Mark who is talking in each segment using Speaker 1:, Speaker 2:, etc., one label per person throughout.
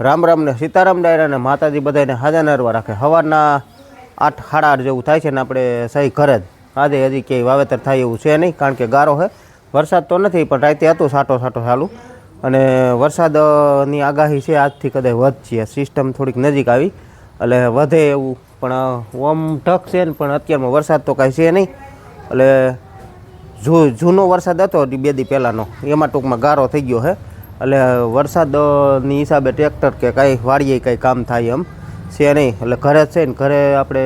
Speaker 1: રામ રામને સીતારામ ડાયરા ને માતાજી બધાને હાજર નરવા રાખે. સવારના આઠ સાડા જેવું થાય છે ને આપણે સહી ઘરે જ. આજે હજી ક્યાંય વાવેતર થાય એવું છે નહીં, કારણ કે ગારો છે. વરસાદ તો નથી, પણ રાતે હતું સાટો સાટો ચાલુ. અને વરસાદની આગાહી છે આજથી કદાચ વધશે. સિસ્ટમ થોડીક નજીક આવી. એટલે વધે એવું. પણ ઓમ ઢક છે ને, પણ અત્યારમાં વરસાદ તો કાંઈ છે નહીં. એટલે જૂનો વરસાદ હતો બે દી પહેલાંનો, એમાં ટૂંકમાં ગારો થઈ ગયો છે. એટલે વરસાદની હિસાબે ટ્રેક્ટર કે કાંઈ વાળીએ કાંઈ કામ થાય એમ, છે નહીં. એટલે ઘરે છે ને, ઘરે આપણે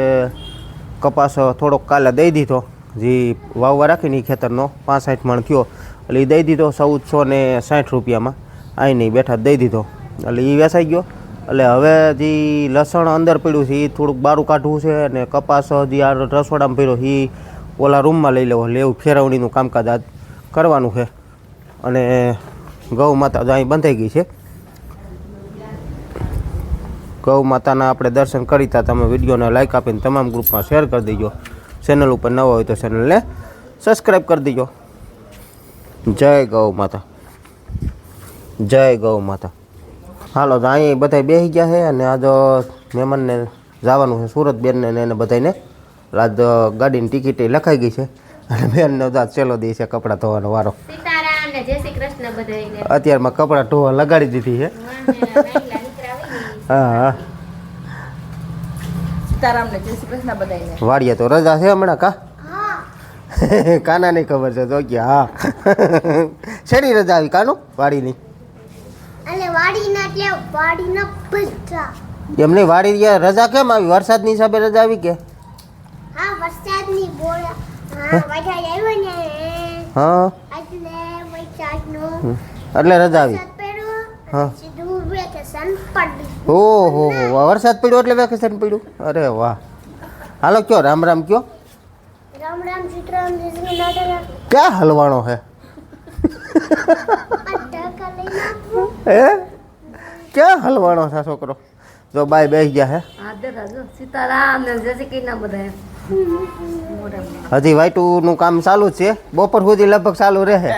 Speaker 1: કપાસ થોડોક કાલે દઈ દીધો. જે વાવવા રાખીને એ ખેતરનો સાઠ મણ થયો. એટલે એ દઈ દીધો ચૌદસો ને સાઠ રૂપિયામાં. અહીં નહીં બેઠા દઈ દીધો. એટલે એ વેચાઈ ગયો. એટલે હવે જે લસણ અંદર પડ્યું છે એ થોડુંક બારું કાઢવું છે અને કપાસ જે આ રસોડામાં પડ્યો એ ઓલા રૂમમાં લઈ લેવો. એવું ફેરવણીનું કામકાજ આજ કરવાનું છે. અને ગૌ માતા અહીં બંધાઈ ગઈ છે. ગૌ માતાના આપણે દર્શન કરી હતા તમે વિડીયોને લાઇક આપીને તમામ ગ્રુપમાં શેર કરી દેજો. ચેનલ ઉપર ન હોય તો ચેનલને સબસ્ક્રાઈબ કરી દેજો. જય ગૌ માતા. જય ગૌ માતા. હાલો, તો અહીં બધા બેસી ગયા છે અને આજ મહેમાનને જવાનું છે સુરત બેનને એને બધાને આજ ગાડીની ટિકિટ લખાઈ ગઈ છે. અને બેનનો તો છેલ્લો દી છે કપડાં ધોવાનો વારો.
Speaker 2: ને
Speaker 1: અત્યારમાં કપડાં ઢોવા લગાડી દીધી છે. હા હા.
Speaker 3: સીતારામ જય શ્રી કૃષ્ણ બધાને
Speaker 1: વાડીએ તો રજા છે હમણાં કા? કાના નહીં ખબર છે તો કે હા. શેની રજા આવી કાનું? વાડીની.
Speaker 2: એટલે વાડીના એટલે વાડીના બધા.
Speaker 1: એમની વાડી ગયા રજા કેમ આવી? વરસાદની હિસાબે રજા આવી કે?
Speaker 2: હા વરસાદની બોલ હા આવ્યો ને.
Speaker 1: હા.
Speaker 2: એટલે
Speaker 1: રજા આવી. હા. ઓહો હો વરસાદ પડ્યો એટલે વેકેશન પડ્યું? અરે વાહ. હાલો કયો રામ રામ કયો? ક્યાં હલવાણો
Speaker 2: આપું
Speaker 1: હે? ક્યાં હલવાણો છે છોકરો? જો બાય બેસી ગયા હે.
Speaker 3: હજી સીતારામ ને
Speaker 1: કામ ચાલુ જ છે. બપોર સુધી લગભગ ચાલુ રહે.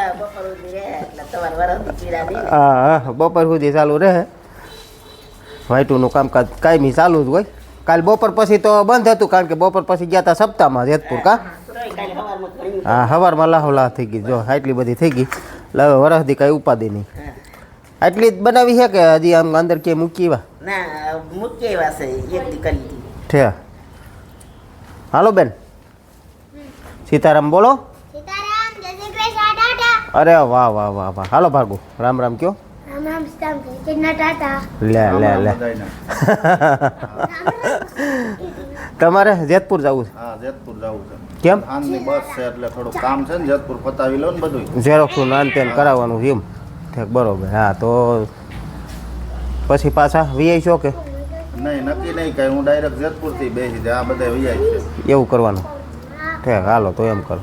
Speaker 1: હા હા બપોર સુધી ચાલુ રહે. વાઈટુનું કામકાજ કાયમી ચાલુ જ હોય. કાલ બપોર પછી તો બંધ હતું કારણ કે બપોર પછી ગયા હતા સપ્તાહમાં જેતપુર કા? હા સવારમાં લાહો લાહ થઈ ગઈ. જો આટલી બધી થઈ ગઈ. એટલે હવે વરસથી કાંઈ ઉપાધિ નહીં. આટલી જ બનાવી છે કે હજી આમ અંદર ક્યાંય મૂકી એવા?
Speaker 4: ના મૂકી એવા છે એક દી કરી હતી
Speaker 1: છે હાલો બેન. સીતારામ બોલો
Speaker 2: સીતારામ જય શ્રી કૃષ્ણ ટાટા
Speaker 1: અરે વાહ વાહ વાહ વાહ. હાલો ભાગુ. રામ રામ કયો? લે લે લે. તમારે જેતપુર જવું છે?
Speaker 5: હા જેતપુર જવું છે.
Speaker 1: કેમ?
Speaker 5: આમની બસ છે એટલે થોડું કામ છે ને જેતપુર પતાવી લો ને બધું
Speaker 1: ઝેરોક્ષનું નાન તેન કરાવવાનું એમ. ઠેક બરોબર. હા તો પછી પાછા વીઆઈ છો કે?
Speaker 5: નહીં નક્કી નહીં કઈ. હું ડાયરેક્ટ જેતપુરથી બેસી જાય. આ બધા વીઆઈ છે.
Speaker 1: એવું કરવાનું. ઠીક હાલો તો એમ કરો.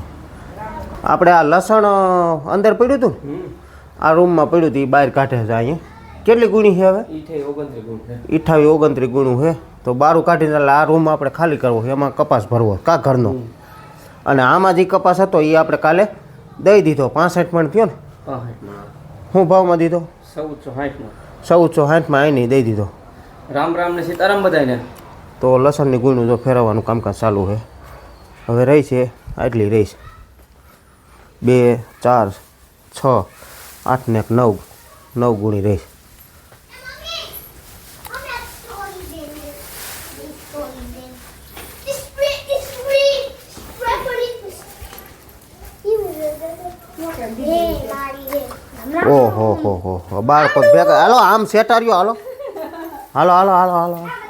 Speaker 1: આપણે આ લસણ અંદર પડ્યું હતું? ને? આ રૂમમાં પડ્યું હતું એ બહાર કાઢે છે અહીંયા. કેટલી ગુણી છે હવે? અઠાવી ઓગણત્રીસ ગુણું છે. તો બારું કાઢીને એટલે આ રૂમ આપણે ખાલી કરવો એમાં કપાસ ભરવો કા ઘરનો? અને આમાં જે કપાસ હતો એ આપણે કાલે દઈ દીધો. પાસઠ મણ થયો ને. શું ભાવમાં દીધો?
Speaker 6: ચૌદસો સાઠમાં
Speaker 1: ચૌદસો સાઠમાં અહીં દઈ દીધો.
Speaker 6: રામ રામ ને સીતારામ બધાને
Speaker 1: તો લસણની ગુણનું જો ફેરવવાનું કામકાજ ચાલુ છે. હવે રહી છે આટલી રહી છે. બે, ચાર, છ, આઠ ને નવ. નવ ગુણી રહી. ઓહો, હો હો હો. બાળકો ભેગા હાલો, આમ સેટાર્યો હાલો હાલો હાલો હાલો હાલો.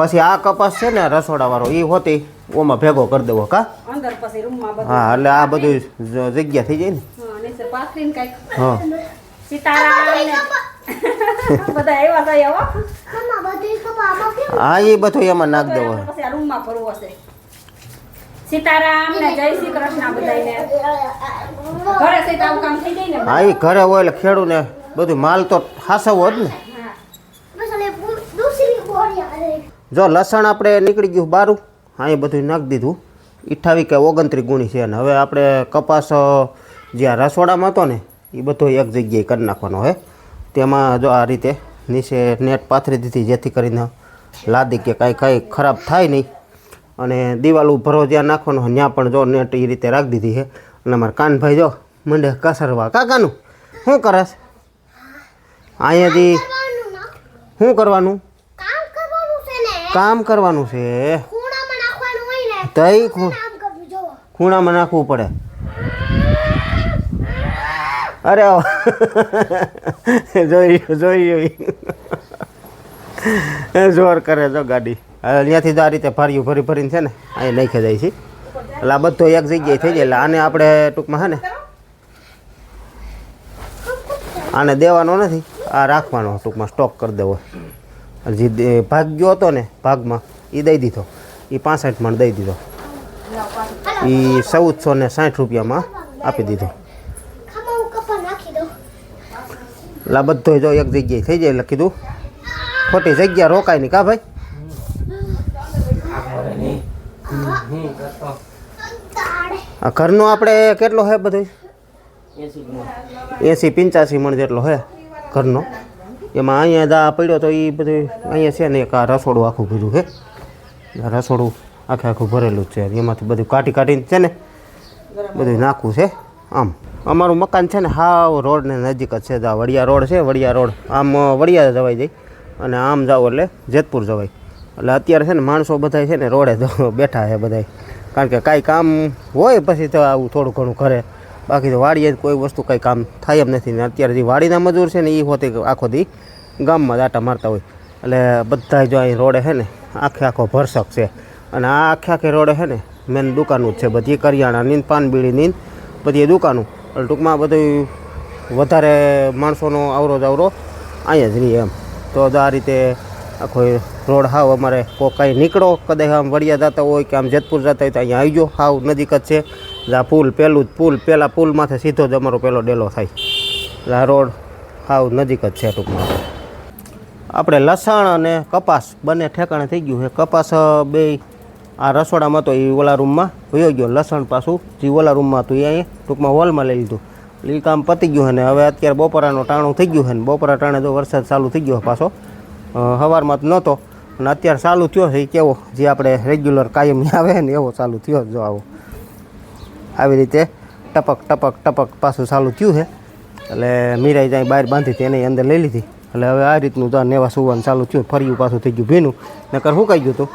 Speaker 1: પછી આ કપાસ છે ને રસોડાવાળો એ હોતી ઓમાં ભેગો કરી દેવો કા?
Speaker 3: અંદર પછી રૂમમાં બધા
Speaker 1: હા એટલે આ બધું જ- જગ્યા થઈ જાય ને.
Speaker 3: હા નીચે પાથરીને કાંઈક.
Speaker 1: હા.
Speaker 3: સીતારામ ને. બધા આવ્યા હતા એવા
Speaker 1: હા એ બધું એમાં નાખ દેવો.
Speaker 3: પછી આ રૂમમાં ભરવું હશે. સીતારામ ને જય શ્રી કૃષ્ણ બધાને ઘરે સીતા આવું કામ થઈ જાય ને
Speaker 1: હા એ ઘરે હોય એટલે ખેડૂને બધું માલ તો હાસવો જ ને. જો લસણ આપણે નીકળી ગયું બારું હા એ બધું નાખી દીધું. અઠ્ઠાવી કે ઓગણત્રીસ ગુણી છે અને હવે આપણે કપાસ જ્યાં રસોડામાં હતો ને એ બધો એક જગ્યાએ કરી નાખવાનો હોય તેમાં જો આ રીતે નીચે નેટ પાથરી દીધી જેથી કરીને લાદી કે કાંઈ કાંઈ ખરાબ થાય નહીં. અને દિવાલ ભરો જ્યાં નાખવાનો ત્યાં પણ જો નેટ એ રીતે રાખી દીધી છે અને અમારા કાનભાઈ જો મંડે કસરવા કાકાનું શું કરસ અહીંયાથી શું કરવાનું?
Speaker 2: કામ કરવાનું છે.
Speaker 1: તઈ ખૂણામાં નાખવું પડે. અરે જોઈ જોઈ જોઈ જોર કરે જો ગાડી. હવે ત્યાંથી તો આ રીતે ભર્યું ભરી ભરીને છે ને અહીં નાખી જાય છે. એટલે આ બધો એક જગ્યાએ થઈ જાય એટલે આને આપણે ટૂંકમાં હે ને આને દેવાનો નથી આ રાખવાનો ટૂંકમાં સ્ટોક કરી દેવો. જે ભાગ ગયો હતો ને ભાગમાં એ દઈ દીધો. એ પાસઠ મણ દઈ દીધો. એ ચૌદસો ને સાઠ રૂપિયામાં આપી દીધો. લા બધો જો એક જગ્યાએ થઈ જાય એટલે કીધું, ખોટી જગ્યા રોકાય નહીં, કા ભાઈ? આ ઘરનો આપણે કેટલો હે બધું
Speaker 6: એંસી
Speaker 1: પંચ્યાસી મણ જેટલો હે ઘરનો. એમાં અહીંયા દા પડ્યો તો એ બધું અહીંયા છે ને એક આ રસોડું આખું ભર્યું છે રસોડું આખે આખું ભરેલું જ છે. એમાંથી બધું કાઢી કાઢીને છે ને બધું નાખવું છે. આમ, અમારું મકાન છે ને હાવ રોડને નજીક જ છે આ વડિયા રોડ છે, વડિયા રોડ. આમ વડિયા જવાઈ જાય. અને આમ જાઓ એટલે જેતપુર જવાય. એટલે અત્યારે છે ને માણસો બધા છે ને રોડે બેઠા છે બધા કારણ કે કાંઈ કામ હોય પછી તો આવું થોડું ઘણું કરે બાકી તો વાડીએ કોઈ વસ્તુ કંઈ કામ થાય એમ નથી. ને અત્યારે જે વાડીના મજૂર છે ને એ હોતે આખો દી ગામમાં દાટા મારતા હોય. એટલે બધા જો અહીં રોડે છે ને આખે આખો ભરસક છે. અને આ આખે આખે રોડે છે ને મેન દુકાનું જ છે. બધી કરિયાણાની નીંદ બધી દુકાનો. એટલે ટૂંકમાં બધું વધારે માણસોનો આવરો જાવરો અહીંયા જ રહીએ એમ. તો આ રીતે આખો રોડ હાવ અમારે કોઈ કાંઈ નીકળો કદાચ આમ વડિયા જતા હોય કે આમ જેતપુર જતા હોય તો અહીંયા આવી ગયો હાવ નજીક જ છે. આ પુલ પહેલું જ પુલ પહેલાં પુલમાંથી સીધો જ અમારો પહેલો ડેલો થાય. આ રોડ સાવ નજીક જ છે ટૂંકમાં. આપણે લસણ અને કપાસ બંને ઠેકાણે થઈ ગયું છે. કપાસ બે, આ રસોડામાં તો એ ઓલા રૂમમાં વયો ગયો. લસણ પાછું જે ઓલા રૂમમાં હતું એ અહીં ટૂંકમાં હોલમાં લઈ લીધું. એ કામ પતી ગયું છે ને હવે અત્યારે બપોરાનું ટાણું થઈ ગયું છે ને બપોરા ટાણે તો વરસાદ ચાલુ થઈ ગયો પાછો સવારમાં જ નહોતો. અને અત્યારે ચાલુ થયો છે એ કેવો, જે આપણે રેગ્યુલર કાયમી આવે ને એવો ચાલુ થયો જો આવો. આવી રીતે ટપક ટપક ટપક પાછું ચાલુ થયું છે. એટલે મીરાઈ જાય બહાર બાંધી હતી એની અંદર લઈ લીધી. એટલે હવે આ રીતનું તો નેવા સુવાનું ચાલુ થયું ફર્યું પાછું થઈ ગયું ભીનું. નકર સુકાઈ ગયું હતું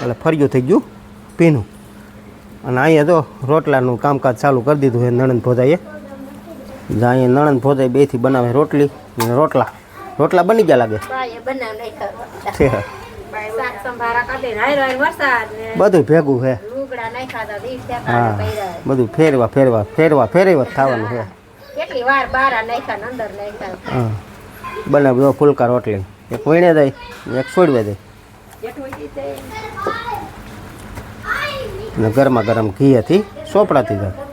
Speaker 1: એટલે ફર્યું થઈ ગયું ભીનું. અને અહીંયા તો રોટલાનું કામકાજ ચાલુ કરી દીધું છે નણંદ ભોજાઈએ. અહીંયા નણંદ ભોજાઈ બેથી બનાવે રોટલી અને રોટલા. રોટલા બની ગયા લાગે? બધું ભેગું છે.
Speaker 3: લુગડા નાખ્યા હતા દી
Speaker 1: હા બધું ફેરવા ફેરવા ફેરવા ફેરવા થવાનું છે.
Speaker 3: કેટલી વાર બારા નાખ્યા અંદર નાખ્યા.
Speaker 1: હા. બને બધો ફૂલકા રોટલી. એક વણે જાય એક છોડવે
Speaker 3: દઈ.
Speaker 1: ને ગરમા ગરમ ઘી હતી સોપડાતી જાય